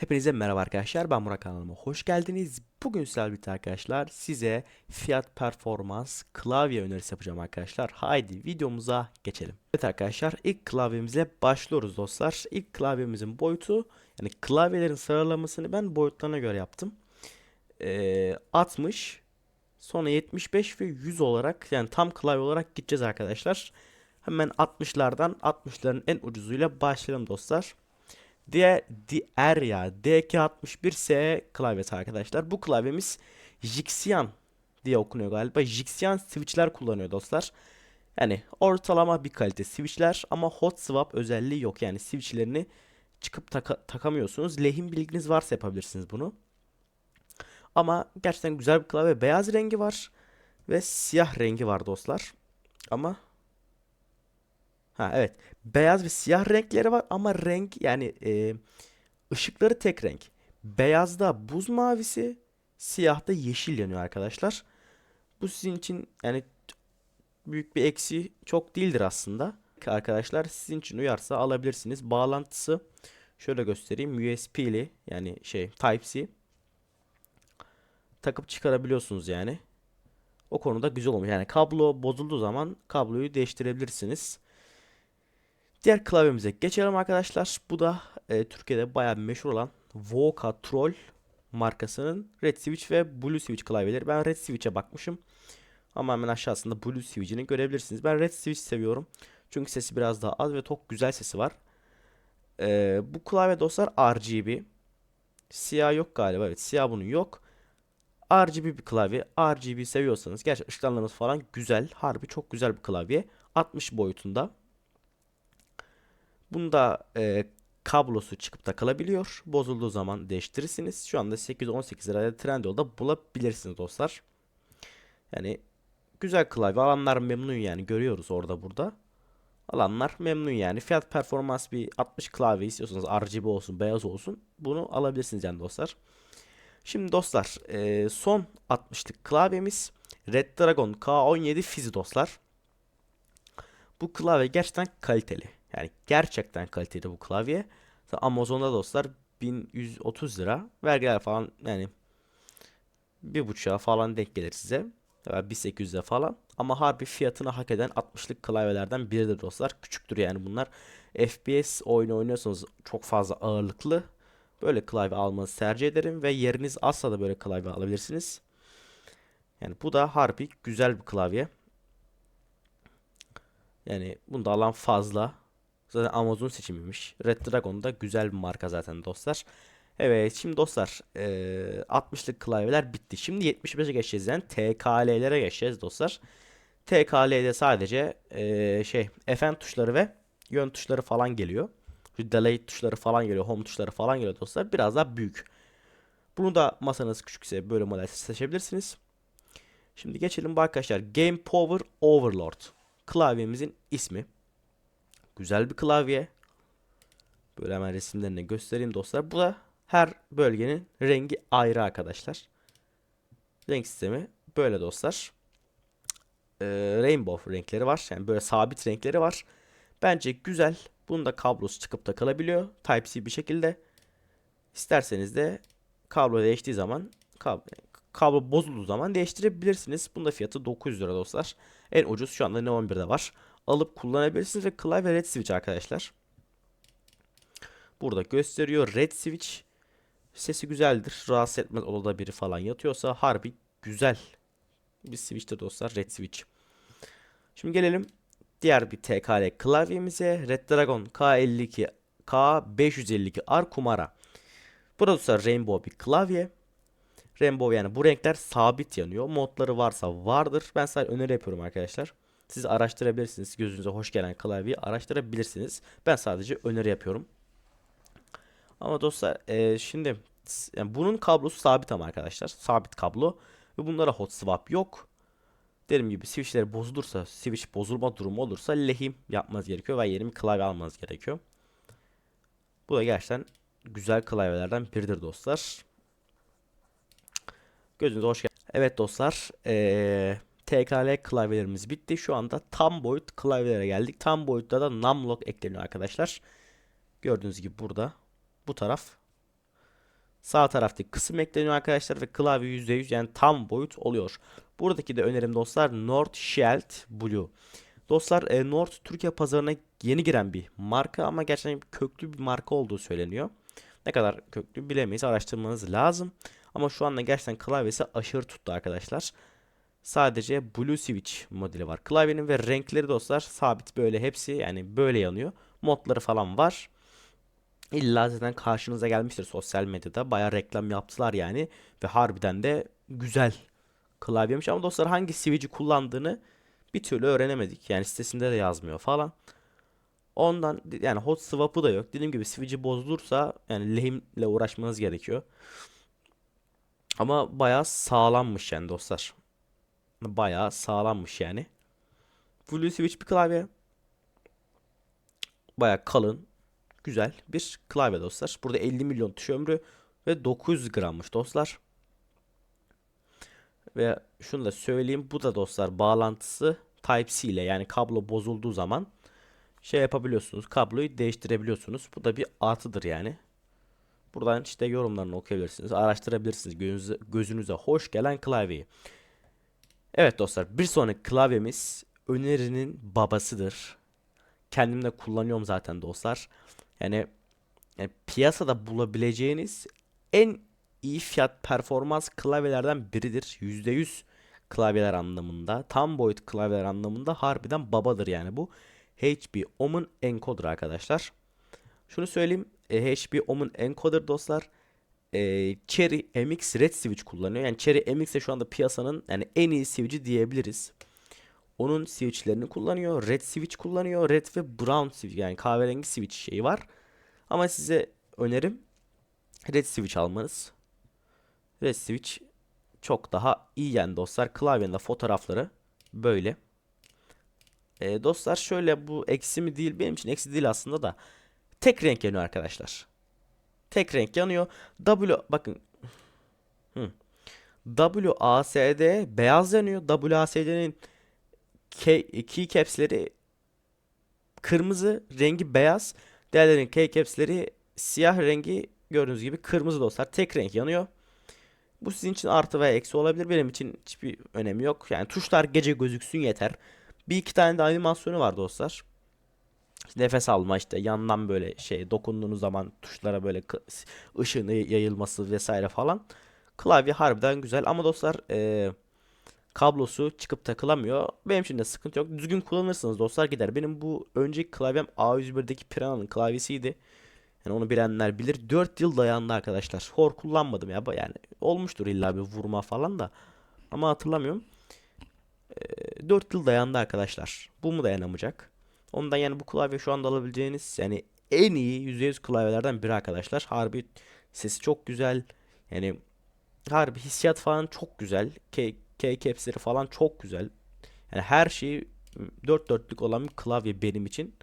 Hepinize merhaba arkadaşlar. Ben Murat kanalıma hoş geldiniz. Bugün sizlerle birlikte arkadaşlar size fiyat performans klavye önerisi yapacağım arkadaşlar. Haydi videomuza geçelim. Evet arkadaşlar ilk klavyemize başlıyoruz dostlar. İlk klavyemizin boyutu yani klavyelerin sıralamasını ben boyutlarına göre yaptım. Ee, 60 sonra 75 ve 100 olarak yani tam klavye olarak gideceğiz arkadaşlar. Hemen 60'lardan 60'ların en ucuzuyla başlayalım dostlar. Diğer, diğer ya DK61S klavyesi arkadaşlar. Bu klavyemiz Jixian diye okunuyor galiba. Jixian switchler kullanıyor dostlar. Yani ortalama bir kalite switchler ama hot swap özelliği yok. Yani switchlerini çıkıp taka- takamıyorsunuz. Lehim bilginiz varsa yapabilirsiniz bunu. Ama gerçekten güzel bir klavye. Beyaz rengi var ve siyah rengi var dostlar. Ama Ha evet. Beyaz ve siyah renkleri var ama renk yani e, ışıkları tek renk. Beyazda buz mavisi, siyahta yeşil yanıyor arkadaşlar. Bu sizin için yani büyük bir eksi çok değildir aslında. Arkadaşlar sizin için uyarsa alabilirsiniz. Bağlantısı şöyle göstereyim. USB'li yani şey Type-C takıp çıkarabiliyorsunuz yani. O konuda güzel olmuş. Yani kablo bozulduğu zaman kabloyu değiştirebilirsiniz. Diğer klavyemize geçelim arkadaşlar. Bu da e, Türkiye'de bayağı meşhur olan Voca Troll markasının Red Switch ve Blue Switch klavyeleri. Ben Red Switch'e bakmışım. Ama hemen aşağısında Blue Switch'ini görebilirsiniz. Ben Red Switch seviyorum. Çünkü sesi biraz daha az ve çok güzel sesi var. E, bu klavye dostlar RGB. Siyah yok galiba. Evet siyah bunun yok. RGB bir klavye. RGB seviyorsanız gerçi ışıklandırması falan güzel. Harbi çok güzel bir klavye. 60 boyutunda. Bunda e, kablosu çıkıp takılabiliyor. Bozulduğu zaman değiştirirsiniz. Şu anda 818 liraya Trendyol'da bulabilirsiniz dostlar. Yani güzel klavye. Alanlar memnun yani görüyoruz orada burada. Alanlar memnun yani. Fiyat performans bir 60 klavye istiyorsanız RGB olsun beyaz olsun. Bunu alabilirsiniz yani dostlar. Şimdi dostlar e, son 60'lık klavyemiz Red Dragon K17 Fizi dostlar. Bu klavye gerçekten kaliteli. Yani gerçekten kaliteli bu klavye. Amazon'da dostlar 1130 lira. Vergiler falan yani bir buçuğa falan denk gelir size. Veya 1800'e falan. Ama harbi fiyatını hak eden 60'lık klavyelerden biridir dostlar. Küçüktür yani bunlar. FPS oyunu oynuyorsanız çok fazla ağırlıklı. Böyle klavye almanızı tercih ederim. Ve yeriniz azsa da böyle klavye alabilirsiniz. Yani bu da harbi güzel bir klavye. Yani bunda alan fazla. Zaten Amazon seçimiymiş. Red Dragon da güzel bir marka zaten dostlar. Evet şimdi dostlar e, 60'lık klavyeler bitti. Şimdi 75'e geçeceğiz yani TKL'lere geçeceğiz dostlar. TKL'de sadece şey FN tuşları ve yön tuşları falan geliyor. Şu delay tuşları falan geliyor. Home tuşları falan geliyor dostlar. Biraz daha büyük. Bunu da masanız küçükse böyle model seçebilirsiniz. Şimdi geçelim arkadaşlar. Game Power Overlord. Klavyemizin ismi. Güzel bir klavye. Böyle hemen resimlerini göstereyim dostlar. Bu da her bölgenin rengi ayrı arkadaşlar. Renk sistemi böyle dostlar. Ee, rainbow renkleri var. Yani böyle sabit renkleri var. Bence güzel. Bunun da kablosu çıkıp takılabiliyor. Type-C bir şekilde. İsterseniz de kablo değiştiği zaman kablo, kablo bozulduğu zaman değiştirebilirsiniz. Bunda fiyatı 900 lira dostlar. En ucuz şu anda Neon 1'de var alıp kullanabilirsiniz ve klavye red switch arkadaşlar. Burada gösteriyor red switch. Sesi güzeldir. Rahatsız etmez odada biri falan yatıyorsa harbi güzel bir switch'tir dostlar red switch. Şimdi gelelim diğer bir TKL klavyemize Red Dragon K52 K552R Kumara. Burada dostlar rainbow bir klavye. Rainbow yani bu renkler sabit yanıyor. Modları varsa vardır. Ben sadece öneri yapıyorum arkadaşlar. Siz araştırabilirsiniz. Gözünüze hoş gelen klavyeyi araştırabilirsiniz. Ben sadece öneri yapıyorum. Ama dostlar e, şimdi yani bunun kablosu sabit ama arkadaşlar. Sabit kablo. Ve bunlara hot swap yok. Dediğim gibi switchleri bozulursa, switch bozulma durumu olursa lehim yapmanız gerekiyor ve yeni bir klavye almanız gerekiyor. Bu da gerçekten güzel klavyelerden biridir dostlar. Gözünüze hoş geldiniz. Evet dostlar. Ee, TKL klavyelerimiz bitti. Şu anda tam boyut klavyelere geldik. Tam boyutta da numlock ekleniyor arkadaşlar. Gördüğünüz gibi burada bu taraf Sağ taraftaki kısım ekleniyor arkadaşlar ve klavye %100 yani tam boyut oluyor. Buradaki de önerim dostlar North Shield Blue. Dostlar e, North Türkiye pazarına yeni giren bir marka ama gerçekten köklü bir marka olduğu söyleniyor. Ne kadar köklü bilemeyiz araştırmanız lazım. Ama şu anda gerçekten klavyesi aşırı tuttu arkadaşlar. Sadece Blue Switch modeli var. Klavyenin ve renkleri dostlar sabit böyle hepsi yani böyle yanıyor. Modları falan var. İlla zaten karşınıza gelmiştir sosyal medyada. Baya reklam yaptılar yani. Ve harbiden de güzel klavyemiş. Ama dostlar hangi switch'i kullandığını bir türlü öğrenemedik. Yani sitesinde de yazmıyor falan. Ondan yani hot swap'ı da yok. Dediğim gibi switch'i bozulursa yani lehimle uğraşmanız gerekiyor. Ama bayağı sağlammış yani dostlar. Bayağı sağlammış yani. Blue Switch bir klavye. Bayağı kalın. Güzel bir klavye dostlar. Burada 50 milyon tuş ömrü ve 900 grammış dostlar. Ve şunu da söyleyeyim. Bu da dostlar bağlantısı Type-C ile yani kablo bozulduğu zaman şey yapabiliyorsunuz. Kabloyu değiştirebiliyorsunuz. Bu da bir artıdır yani. Buradan işte yorumlarını okuyabilirsiniz. Araştırabilirsiniz. Gözünüze, gözünüze hoş gelen klavyeyi. Evet dostlar bir sonraki klavyemiz önerinin babasıdır. Kendim de kullanıyorum zaten dostlar. Yani, yani piyasada bulabileceğiniz en iyi fiyat performans klavyelerden biridir. %100 klavyeler anlamında, tam boyut klavyeler anlamında harbiden babadır yani bu. HP Omen encoder arkadaşlar. Şunu söyleyeyim. E, HP Omen encoder dostlar e, Cherry MX Red Switch kullanıyor. Yani Cherry MX de şu anda piyasanın yani en iyi switch'i diyebiliriz. Onun switch'lerini kullanıyor. Red Switch kullanıyor. Red ve Brown Switch yani kahverengi switch şeyi var. Ama size önerim Red Switch almanız. Red Switch çok daha iyi yani dostlar. Klavyenin fotoğrafları böyle. E, dostlar şöyle bu eksi mi değil benim için eksi değil aslında da tek renk yanıyor arkadaşlar. Tek renk yanıyor. W bakın Hı. WASD beyaz yanıyor. WASD'nin key, caps'leri kırmızı rengi beyaz. Diğerlerinin key caps'leri siyah rengi gördüğünüz gibi kırmızı dostlar. Tek renk yanıyor. Bu sizin için artı veya eksi olabilir. Benim için hiçbir önemi yok. Yani tuşlar gece gözüksün yeter. Bir iki tane de animasyonu var dostlar. Nefes alma işte yandan böyle şey dokunduğunuz zaman tuşlara böyle ışığın yayılması vesaire falan. Klavye harbiden güzel ama dostlar e, kablosu çıkıp takılamıyor. Benim için de sıkıntı yok. Düzgün kullanırsanız dostlar gider. Benim bu önceki klavyem A101'deki Piranha'nın klavyesiydi. Yani onu bilenler bilir. 4 yıl dayandı arkadaşlar. Hor kullanmadım ya. Yani olmuştur illa bir vurma falan da. Ama hatırlamıyorum. E, 4 yıl dayandı arkadaşlar. Bu mu dayanamayacak? Ondan yani bu klavye şu anda alabileceğiniz yani en iyi %100 klavyelerden biri arkadaşlar. Harbi sesi çok güzel. Yani harbi hissiyat falan çok güzel. K, K caps'leri falan çok güzel. Yani her şeyi dört dörtlük olan bir klavye benim için.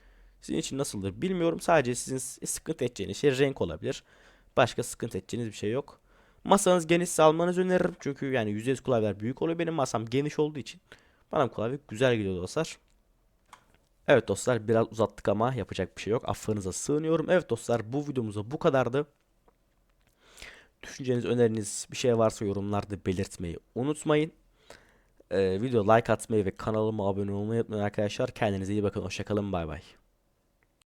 Sizin için nasıldır bilmiyorum. Sadece sizin sıkıntı edeceğiniz şey renk olabilir. Başka sıkıntı edeceğiniz bir şey yok. Masanız genişse almanızı öneririm. Çünkü yani %100 klavyeler büyük oluyor. Benim masam geniş olduğu için bana klavye güzel gidiyor dostlar. Evet dostlar biraz uzattık ama yapacak bir şey yok. Affınıza sığınıyorum. Evet dostlar bu videomuzda bu kadardı. Düşünceniz, öneriniz bir şey varsa yorumlarda belirtmeyi unutmayın. Ee, video like atmayı ve kanalıma abone olmayı unutmayın arkadaşlar. Kendinize iyi bakın. Hoşçakalın. Bay bay.